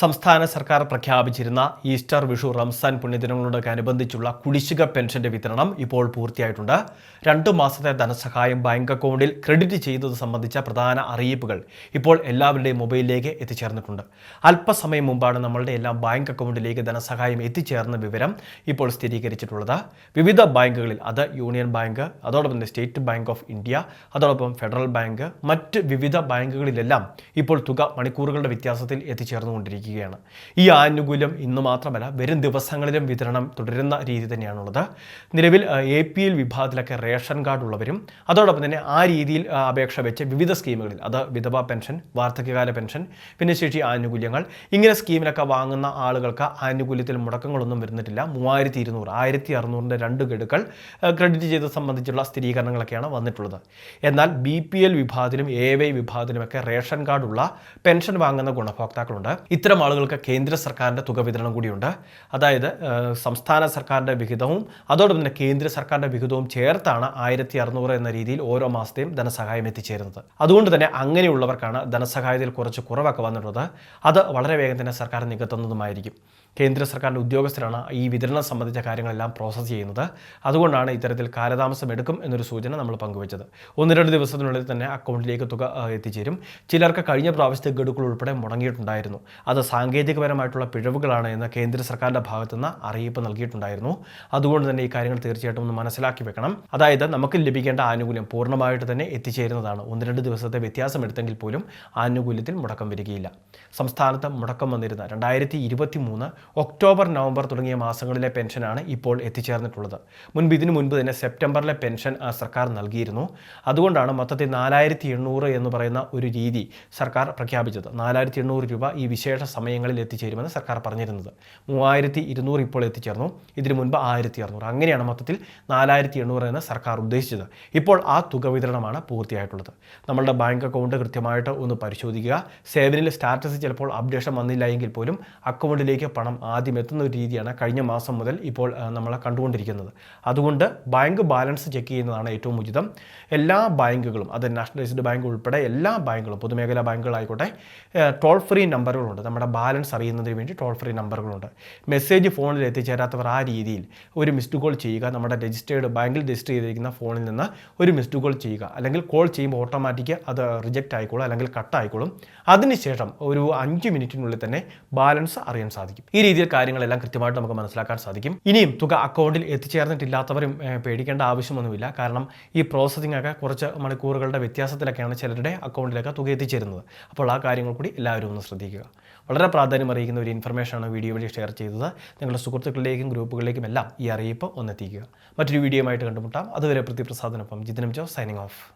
സംസ്ഥാന സർക്കാർ പ്രഖ്യാപിച്ചിരുന്ന ഈസ്റ്റർ വിഷു റംസാൻ പുണ്യദിനങ്ങളോടനുബന്ധിച്ചുള്ള കുടിശ്ശിക പെൻഷന്റെ വിതരണം ഇപ്പോൾ പൂർത്തിയായിട്ടുണ്ട്. രണ്ടു മാസത്തെ ധനസഹായം ബാങ്ക് അക്കൗണ്ടിൽ ക്രെഡിറ്റ് ചെയ്തത് സംബന്ധിച്ച പ്രധാന അറിയിപ്പുകൾ ഇപ്പോൾ എല്ലാവരുടെയും മൊബൈലിലേക്ക് എത്തിച്ചേർന്നിട്ടുണ്ട്. അല്പസമയം മുമ്പാണ് നമ്മളുടെ എല്ലാം ബാങ്ക് അക്കൗണ്ടിലേക്ക് ധനസഹായം എത്തിച്ചേർന്ന വിവരം ഇപ്പോൾ സ്ഥിരീകരിച്ചിട്ടുള്ളത്. വിവിധ ബാങ്കുകളിൽ അത് യൂണിയൻ ബാങ്ക് അതോടൊപ്പം സ്റ്റേറ്റ് ബാങ്ക് ഓഫ് ഇന്ത്യ അതോടൊപ്പം ഫെഡറൽ ബാങ്ക് മറ്റ് വിവിധ ബാങ്കുകളിലെല്ലാം ഇപ്പോൾ തുക മണിക്കൂറുകളുടെ വ്യത്യാസത്തിൽ എത്തിച്ചേർന്നുകൊണ്ടിരിക്കുകയാണ് ഈ ആനുകൂല്യം ഇന്ന് മാത്രമല്ല വരും ദിവസങ്ങളിലും വിതരണം തുടരുന്ന രീതി തന്നെയാണുള്ളത്. നിലവിൽ എ പി എൽ വിഭാഗത്തിലൊക്കെ റേഷൻ കാർഡ് ഉള്ളവരും അതോടൊപ്പം തന്നെ ആ രീതിയിൽ അപേക്ഷ വെച്ച് വിവിധ സ്കീമുകളിൽ അത് വിധവ പെൻഷൻ വാർദ്ധക്യകാല പെൻഷൻ ഭിന്നശേഷി ആനുകൂല്യങ്ങൾ ഇങ്ങനെ സ്കീമിലൊക്കെ വാങ്ങുന്ന ആളുകൾക്ക് ആനുകൂല്യത്തിൽ മുടക്കങ്ങളൊന്നും വരുന്നിട്ടില്ല. മൂവായിരത്തി ഇരുന്നൂറ് ആയിരത്തി അറുന്നൂറിന്റെ രണ്ട് ഗഡുക്കൾ ക്രെഡിറ്റ് ചെയ്ത് സംബന്ധിച്ചുള്ള സ്ഥിരീകരണങ്ങളൊക്കെയാണ് വന്നിട്ടുള്ളത്. എന്നാൽ ബി പി എൽ വിഭാഗത്തിലും എ വൈ വിഭാഗത്തിലുമൊക്കെ റേഷൻ കാർഡുള്ള പെൻഷൻ വാങ്ങുന്ന ഗുണഭോക്താക്കളുണ്ട്. ഇത്തരം ആളുകൾക്ക് കേന്ദ്ര സർക്കാരിന്റെ തുക വിതരണം കൂടിയുണ്ട്. അതായത് സംസ്ഥാന സർക്കാരിന്റെ വിഹിതവും അതോടൊപ്പം തന്നെ കേന്ദ്ര സർക്കാരിന്റെ വിഹിതവും ചേർത്താണ് ആയിരത്തി അറുന്നൂറ് എന്ന രീതിയിൽ ഓരോ മാസത്തെയും ധനസഹായം എത്തിച്ചേരുന്നത്. അതുകൊണ്ട് തന്നെ അങ്ങനെയുള്ളവർക്കാണ് ധനസഹായത്തിൽ കുറച്ച് കുറവൊക്കെ വന്നിട്ടുള്ളത്. അത് വളരെ വേഗം തന്നെ സർക്കാർ നികത്തുന്നതുമായിരിക്കും. കേന്ദ്ര സർക്കാരിന്റെ ഉദ്യോഗസ്ഥരാണ് ഈ വിതരണം സംബന്ധിച്ച കാര്യങ്ങളെല്ലാം പ്രോസസ്സ് ചെയ്യുന്നത്. അതുകൊണ്ടാണ് ഇത്തരത്തിൽ കാലതാമസം എടുക്കും എന്നൊരു സൂചന നമ്മൾ പങ്കുവച്ചത്. ഒന്ന് രണ്ട് ദിവസത്തിനുള്ളിൽ തന്നെ അക്കൗണ്ടിലേക്ക് തുക എത്തിച്ചേരും. ചിലർക്ക് കഴിഞ്ഞ പ്രാവശ്യത്തെ ഗഡുക്കൾ ഉൾപ്പെടെ മുടങ്ങിയിട്ടുണ്ടായിരുന്നു. അത് സാങ്കേതികപരമായിട്ടുള്ള പിഴവുകളാണ് എന്ന് കേന്ദ്ര സർക്കാരിന്റെ ഭാഗത്തുനിന്ന് അറിയിപ്പ് നൽകിയിട്ടുണ്ടായിരുന്നു. അതുകൊണ്ട് തന്നെ ഈ കാര്യങ്ങൾ തീർച്ചയായിട്ടും ഒന്ന് മനസ്സിലാക്കി വെക്കണം. അതായത് നമുക്ക് ലഭിക്കേണ്ട ആനുകൂല്യം പൂർണമായിട്ട് തന്നെ എത്തിച്ചേരുന്നതാണ്. ഒന്ന് രണ്ട് ദിവസത്തെ വ്യത്യാസം എടുത്തെങ്കിൽ പോലും ആനുകൂല്യത്തിൽ മുടക്കം വരികയില്ല. സംസ്ഥാനത്ത് മുടക്കം വന്നിരുന്ന രണ്ടായിരത്തി ഇരുപത്തി മൂന്ന് ഒക്ടോബർ നവംബർ തുടങ്ങിയ മാസങ്ങളിലെ പെൻഷനാണ് ഇപ്പോൾ എത്തിച്ചേർന്നിട്ടുള്ളത്. മുൻപ് ഇതിനു മുൻപ് തന്നെ സെപ്റ്റംബറിലെ പെൻഷൻ സർക്കാർ നൽകിയിരുന്നു. അതുകൊണ്ടാണ് മൊത്തത്തിൽ നാലായിരത്തി എണ്ണൂറ് എന്ന് പറയുന്ന ഒരു രീതി സർക്കാർ പ്രഖ്യാപിച്ചത്. നാലായിരത്തി എണ്ണൂറ് രൂപ ഈ വിശേഷ സമയങ്ങളിൽ എത്തിച്ചേരുമെന്ന് സർക്കാർ പറഞ്ഞിരുന്നത്. മൂവായിരത്തി ഇരുന്നൂറ് ഇപ്പോൾ എത്തിച്ചേർന്നു. ഇതിനു മുൻപ് ആയിരത്തി അറുന്നൂറ് അങ്ങനെയാണ് മൊത്തത്തിൽ നാലായിരത്തി എണ്ണൂറ് എന്ന് സർക്കാർ ഉദ്ദേശിച്ചത്. ഇപ്പോൾ ആ തുക വിതരണമാണ് പൂർത്തിയായിട്ടുള്ളത്. നമ്മളുടെ ബാങ്ക് അക്കൗണ്ട് കൃത്യമായിട്ട് ഒന്ന് പരിശോധിക്കുക. സേവനിൽ സ്റ്റാറ്റസ് ചിലപ്പോൾ അപ്ഡേഷൻ വന്നില്ല എങ്കിൽ പോലും അക്കൗണ്ടിലേക്ക് പണം ആദ്യം എത്തുന്ന ഒരു രീതിയാണ് കഴിഞ്ഞ മാസം മുതൽ ഇപ്പോൾ നമ്മൾ കണ്ടുകൊണ്ടിരിക്കുന്നത്. അതുകൊണ്ട് ബാങ്ക് ബാലൻസ് ചെക്ക് ചെയ്യുന്നതാണ് ഏറ്റവും ഉചിതം. എല്ലാ ബാങ്കുകളും അത് നാഷണലൈസ്ഡ് ബാങ്ക് ഉൾപ്പെടെ എല്ലാ ബാങ്കുകളും പൊതുമേഖലാ ബാങ്കുകളായിക്കോട്ടെ ടോൾ ഫ്രീ നമ്പറുകളുണ്ട്. നമ്മുടെ ബാലൻസ് അറിയുന്നതിന് വേണ്ടി ടോൾ ഫ്രീ നമ്പറുകളുണ്ട് മെസ്സേജ് ഫോണിൽ എത്തിച്ചേരാത്തവർ ആ രീതിയിൽ ഒരു മിസ്ഡ് കോൾ ചെയ്യുക നമ്മുടെ രജിസ്റ്റേർഡ് ബാങ്കിൽ രജിസ്റ്റർ ചെയ്തിരിക്കുന്ന ഫോണിൽ നിന്ന് ഒരു മിസ്ഡ് കോൾ ചെയ്യുക അല്ലെങ്കിൽ കോൾ ചെയ്യുമ്പോൾ ഓട്ടോമാറ്റിക് അത് റിജക്റ്റ് ആയിക്കോളും അല്ലെങ്കിൽ കട്ട് ആയിക്കോളും. അതിനുശേഷം ഒരു അഞ്ച് മിനിറ്റിനുള്ളിൽ തന്നെ ബാലൻസ് അറിയാൻ സാധിക്കും. ഈ രീതിയിൽ കാര്യങ്ങളെല്ലാം കൃത്യമായിട്ട് നമുക്ക് മനസ്സിലാക്കാൻ സാധിക്കും. ഇനിയും തുക അക്കൗണ്ടിൽ എത്തിച്ചേർന്നിട്ടില്ലാത്തവരും പേടിക്കേണ്ട ആവശ്യമൊന്നുമില്ല. കാരണം ഈ പ്രോസസ്സിംഗ് ഒക്കെ കുറച്ച് മണിക്കൂറുകളുടെ വ്യത്യാസത്തിലൊക്കെയാണ് ചിലരുടെ അക്കൗണ്ടിലൊക്കെ തുക എത്തിച്ചേരുന്നത്. അപ്പോൾ ആ കാര്യങ്ങൾ കൂടി എല്ലാവരും ഒന്ന് ശ്രദ്ധിക്കുക. വളരെ പ്രാധാന്യം അറിയിക്കുന്ന ഒരു ഇൻഫർമേഷനാണ് വീഡിയോ വഴി ഷെയർ ചെയ്തത്. നിങ്ങളുടെ സുഹൃത്തുക്കളിലേക്കും ഗ്രൂപ്പുകളിലേക്കും എല്ലാം ഈ അറിയിപ്പ് ഒന്നെത്തിക്കുക. മറ്റൊരു വീഡിയോ ആയിട്ട് കണ്ടുമുട്ടാം. അതുവരെ പ്രതിപ്രസാദനൊപ്പം ജിതിനം ജോ സൈനിങ് ഓഫ്